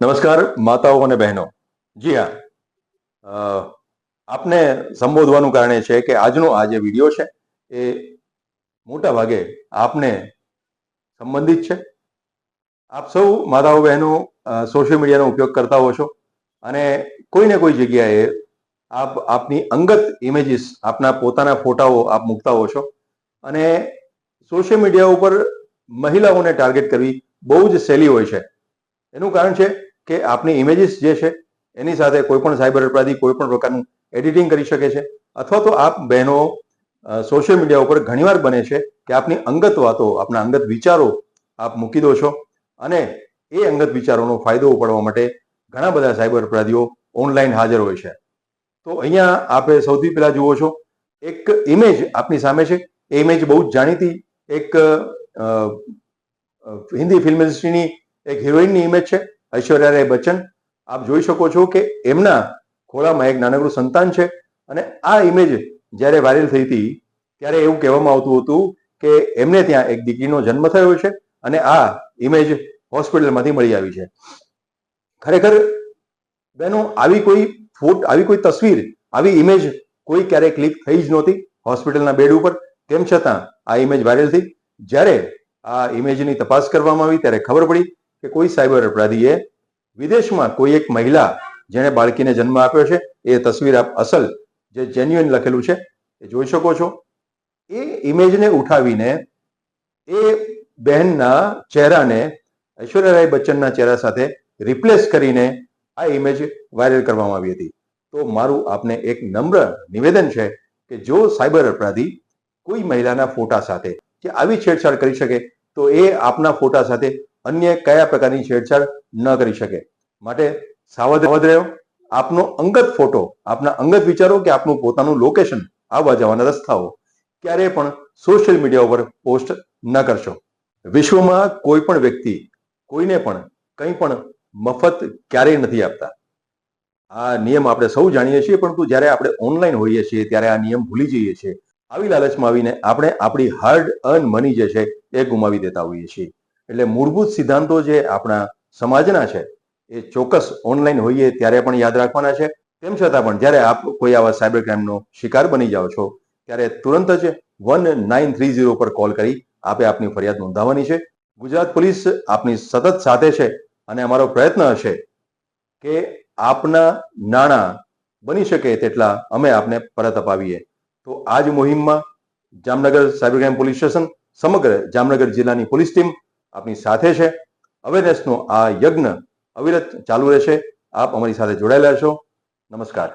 નમસ્કાર, માતાઓ અને બહેનો. જી હા. આપને સંબોધવાનું કારણ એ છે કે આજનો આ જે વીડિયો છે એ મોટા ભાગે આપને સંબંધિત છે. આપ સૌ માતાઓ બહેનો સોશિયલ મીડિયાનો ઉપયોગ કરતા હો છો અને કોઈ ને કોઈ જગ્યાએ આપ, આપની અંગત ઇમેજીસ આપના પોતાના ફોટાઓ આપ મૂકતા હો છો અને સોશિયલ મીડિયા ઉપર મહિલાઓને ટાર્ગેટ કરવી બહુ જ સહેલી હોય છે. એનું કારણ છે કે આપની ઇમેજીસ જે છે, એની સાથે કોઈ પણ સાયબર અપરાધી કોઈ પણ પ્રકારનું એડિટિંગ કરી શકે છે, અથવા તો આપ બહેનો સોશિયલ મીડિયા ઉપર ઘણીવાર બને છે કે આપની અંગત વાતો, આપના અંગત વિચારો આપ મૂકી દો છો અને એ અંગત વિચારોનો ફાયદો ઉપાડવા માટે ઘણા બધા સાયબર અપરાધીઓ ઓનલાઈન હાજર હોય છે. તો અહીંયા આપે સૌથી પહેલા જુઓ છો, એક ઇમેજ આપની સામે છે. એ ઇમેજ બહુ જ જાણીતી એક હિન્દી ફિલ્મ ઇન્ડસ્ટ્રીની એક હિરોઈનની ઇમેજ છે. ઐશ્વર્યા રાય બચ્ચન, આપ જોઈ શકો છો કે એમના ખોળામાં એક નાનકડું સંતાન છે અને આ ઇમેજ જ્યારે વાયરલ થઈ હતી, ત્યારે એવું કહેવામાં આવતું હતું કે એમને ત્યાં એક દીકરીનો જન્મ થયો છે અને આ ઇમેજ હોસ્પિટલમાંથી મળી આવી છે. ખરેખર બેનો, આવી કોઈ ફોટ, આવી કોઈ તસવીર, આવી ઇમેજ કોઈ ક્યારેય ક્લિક થઈ જ નહોતી હોસ્પિટલના બેડ ઉપર. તેમ છતાં આ ઇમેજ વાયરલ થઈ. જ્યારે આ ઇમેજની તપાસ કરવામાં આવી, ત્યારે ખબર પડી કે કોઈ સાયબર અપરાધીએ વિદેશમાં કોઈ એક મહિલા જેણે બાળકીને જન્મ આપ્યો છે, એ તસવીર આપ અસલ જે જેન્યુઅન લખેલું છે, એ જોઈ શકો છો. એ ઇમેજને ઉઠાવીને એ બહેનના ચહેરાને ઐશ્વર્યા રાય બચ્ચનના ચહેરા સાથે રિપ્લેસ કરીને આ ઇમેજ વાયરલ કરવામાં આવી હતી. તો મારું આપને એક નમ્ર નિવેદન છે કે જો સાયબર અપરાધી કોઈ મહિલાના ફોટા સાથે, જે આવી છેડછાડ કરી શકે, તો એ આપના ફોટા સાથે અન્ય કયા પ્રકારની છેડછાડ ન કરી શકે? માટે સાવધ રહ્યો આપનો અંગત ફોટો, આપના અંગત વિચારો કે આપનું પોતાનું લોકેશન આવવા જવાના રસ્તાઓ ક્યારેય પણ સોશિયલ મીડિયા ઉપર પોસ્ટ ન કરશો. વિશ્વમાં કોઈ પણ વ્યક્તિ કોઈને પણ કંઈ પણ મફત ક્યારેય નથી આપતા. આ નિયમ આપણે સૌ જાણીએ છીએ, પરંતુ જ્યારે આપણે ઓનલાઈન હોઈએ છીએ, ત્યારે આ નિયમ ભૂલી જઈએ છીએ. આવી લાલચમાં આવીને આપણે આપણી હાર્ડ અર્ન મની જે છે, એ ગુમાવી દેતા હોઈએ છીએ. એટલે મૂળભૂત સિદ્ધાંતો જે આપણા સમાજના છે, એ ચોક્કસ ઓનલાઈન હોઈએ ત્યારે પણ યાદ રાખવાના છે. તેમ છતાં પણ જ્યારે આપ કોઈ આવા સાયબર ક્રાઇમનો શિકાર બની જાઓ છો, ત્યારે તુરંત જ વન નાઇન થ્રી ઝીરો પર કોલ કરી આપે આપની ફરિયાદ નોંધાવવાની છે. ગુજરાત પોલીસ આપની સતત સાથે છે અને અમારો પ્રયત્ન હશે કે આપના નાણાં બની શકે તેટલા અમે આપને પરત અપાવીએ. તો આ જ મુહિમમાં Jamnagar cyber crime police station સમગ્ર જામનગર જિલ્લાની પોલીસ ટીમ આપની સાથે છે. અવેરનેસનો આ યજ્ઞ અવિરત ચાલુ રહેશે. આપ અમારી સાથે જોડાયેલા છો નમસ્કાર.